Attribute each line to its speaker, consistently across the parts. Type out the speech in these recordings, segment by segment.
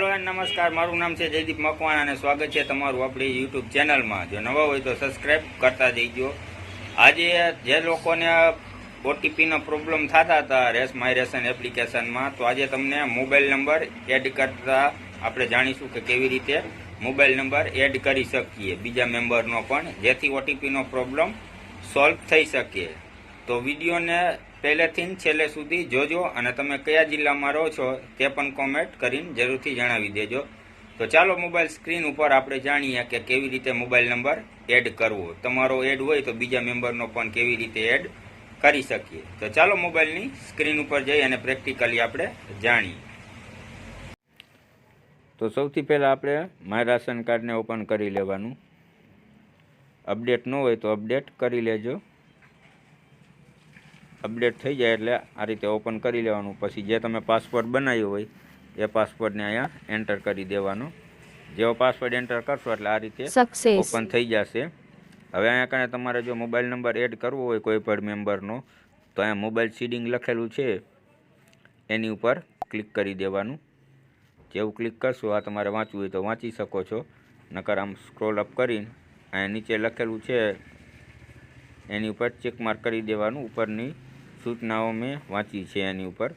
Speaker 1: હાલો and નમસ્કાર, મારું નામ છે જયદીપ મકવાણા અને સ્વાગત છે તમારું આપણી યુટ્યુબ ચેનલમાં. જો નવા હોય તો સબસ્ક્રાઈબ કરતા જઈજો આજે જે લોકોને ઓટીપીનો પ્રોબ્લેમ થતા હતા રેસ માય રેશન એપ્લિકેશનમાં તો આજે તમને મોબાઈલ નંબર એડ કરતા આપણે જાણીશું કે કેવી રીતે મોબાઈલ નંબર એડ કરી શકીએ, બીજા મેમ્બરનો પણ, જેથી ઓટીપીનો પ્રોબ્લેમ સોલ્વ થઈ શકે. તો વિડીયોને પહેલેથી છેલ્લે સુધી જોજો અને તમે કયા જિલ્લામાં રહો છો તે પણ કોમેન્ટ કરીને જરૂરથી જણાવી દેજો. તો ચાલો મોબાઈલ સ્ક્રીન ઉપર આપણે જાણીએ કે કેવી રીતે મોબાઈલ નંબર એડ કરવો. તમારો એડ હોય તો બીજા મેમ્બરનો પણ કેવી રીતે એડ કરી શકીએ. તો ચાલો મોબાઈલની સ્ક્રીન ઉપર જઈ અને પ્રેક્ટિકલી આપણે જાણીએ. તો સૌથી પહેલાં આપણે માય રાશન કાર્ડને ઓપન કરી લેવાનું. અપડેટ ન હોય તો અપડેટ કરી લેજો. અપડેટ થઈ જાય એટલે આ રીતે ઓપન કરી લેવાનું. પછી જે તમે પાસવર્ડ બનાવ્યો હોય એ પાસવર્ડને અહીંયા એન્ટર કરી દેવાનો. જેવો પાસવર્ડ એન્ટર કરશો એટલે આ રીતે ઓપન થઈ જશે. હવે અહીંયા કને તમારે જો મોબાઈલ નંબર એડ કરવો હોય કોઈ પણ મેમ્બરનો તો અહીંયા મોબાઈલ સીડિંગ લખેલું છે. એની ઉપર ક્લિક કરી દેવાનું. જેવું ક્લિક કરશો આ તમારે વાંચવું હોય તો વાંચી શકો છો. નકર આમ સ્ક્રોલ અપ કરીને અહીંયા નીચે લખેલું છે. એની ઉપર ચેક માર્ક કરી દેવાનું ઉપરની સૂચનાઓ મેં વાંચી છે એની ઉપર.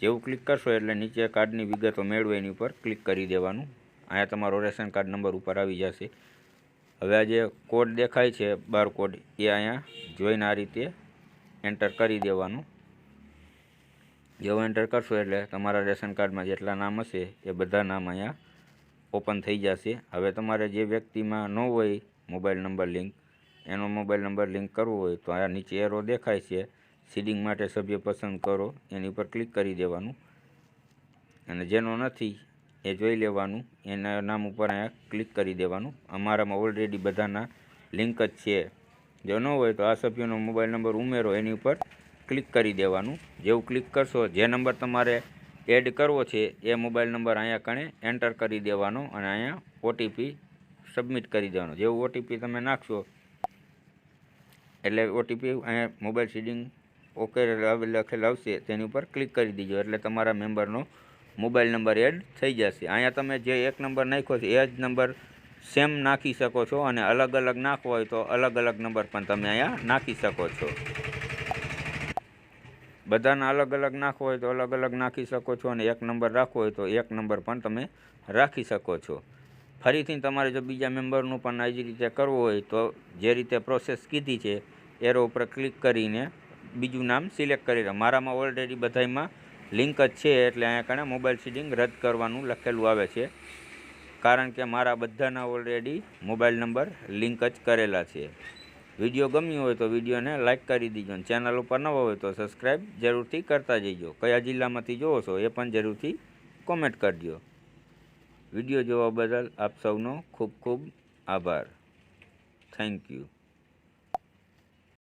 Speaker 1: જેવું ક્લિક કરશો એટલે નીચે કાર્ડની વિગતો મેળવો એની ઉપર ક્લિક કરી દેવાનું. અહીંયા તમારો રેશન કાર્ડ નંબર ઉપર આવી જશે. હવે આ જે કોડ દેખાય છે બાર કોડ એ અહીંયા જોઈને આ રીતે એન્ટર કરી દેવાનું. જેવું એન્ટર કરશો એટલે તમારા રેશન કાર્ડમાં જેટલા નામ હશે, એ બધા નામ અહીંયા ઓપન થઈ જશે. હવે તમારે જે વ્યક્તિમાં ન હોય મોબાઈલ નંબર લિંક એનો મોબાઈલ નંબર લિંક કરવો હોય તો આ નીચે એરો દેખાય છે. સીડિંગ માટે સભ્ય પસંદ કરો, એની ઉપર ક્લિક કરી દેવાનું. અને જેનો નથી, એ જોઈ લેવાનું. એના નામ ઉપર અહીંયા ક્લિક કરી દેવાનું. અમારામાં ઓલરેડી બધાના લિંક જ છે. જો ન હોય તો આ સભ્યનો મોબાઈલ નંબર ઉમેરો, એની ઉપર ક્લિક કરી દેવાનું. જેવું ક્લિક કરશો, જે નંબર તમારે એડ કરવો છે, એ મોબાઈલ નંબર અહીંયા કણે એન્ટર કરી દેવાનો અને અહીંયા ઓટીપી સબમિટ કરી દેવાનો. જેવું ઓટીપી તમે નાખશો, એટલે ઓટીપી અહીંયા મોબાઈલ સીડિંગ ઓકે લખેલ આવશે તેની ઉપર ક્લિક કરી દીજો. એટલે તમારા મેમ્બરનો મોબાઈલ નંબર એડ થઈ જશે. અહીંયા તમે જે એક નંબર નાખ્યો છે, એ જ નંબર સેમ નાખી શકો છો અને અલગ અલગ નાખવો હોય તો અલગ અલગ નંબર પણ તમે અહીંયા નાખી શકો છો. બધાના અલગ અલગ નાખવો હોય તો અલગ અલગ નાખી શકો છો અને એક નંબર રાખવો હોય તો એક નંબર પણ તમે રાખી શકો છો. ફરીથી તમારે જો બીજા મેમ્બરનું પણ આ રીતે કરવું હોય તો જે રીતે પ્રોસેસ કીધી છે, એરો ઉપર ક્લિક કરીને બીજું નામ સિલેક્ટ કરી રહ્યા. મારામાં ઓલરેડી બધામાં લિંક જ છે, એટલે અહીંયા કણે મોબાઈલ સીડિંગ રદ કરવાનું લખેલું આવે છે. કારણ કે મારા બધાના ઓલરેડી મોબાઈલ નંબર લિંક જ કરેલા છે. વીડિયો ગમ્યો હોય તો વિડીયોને લાઇક કરી દીજો અને ચેનલ ઉપર નવો હોય તો સબસ્ક્રાઈબ જરૂરથી કરતા જઈજો. કયા જિલ્લામાંથી જોવો છો એ પણ જરૂરથી કોમેન્ટ કરજો. વીડિયો જોવા બદલ આપ સૌનો ખૂબ ખૂબ આભાર. Thank you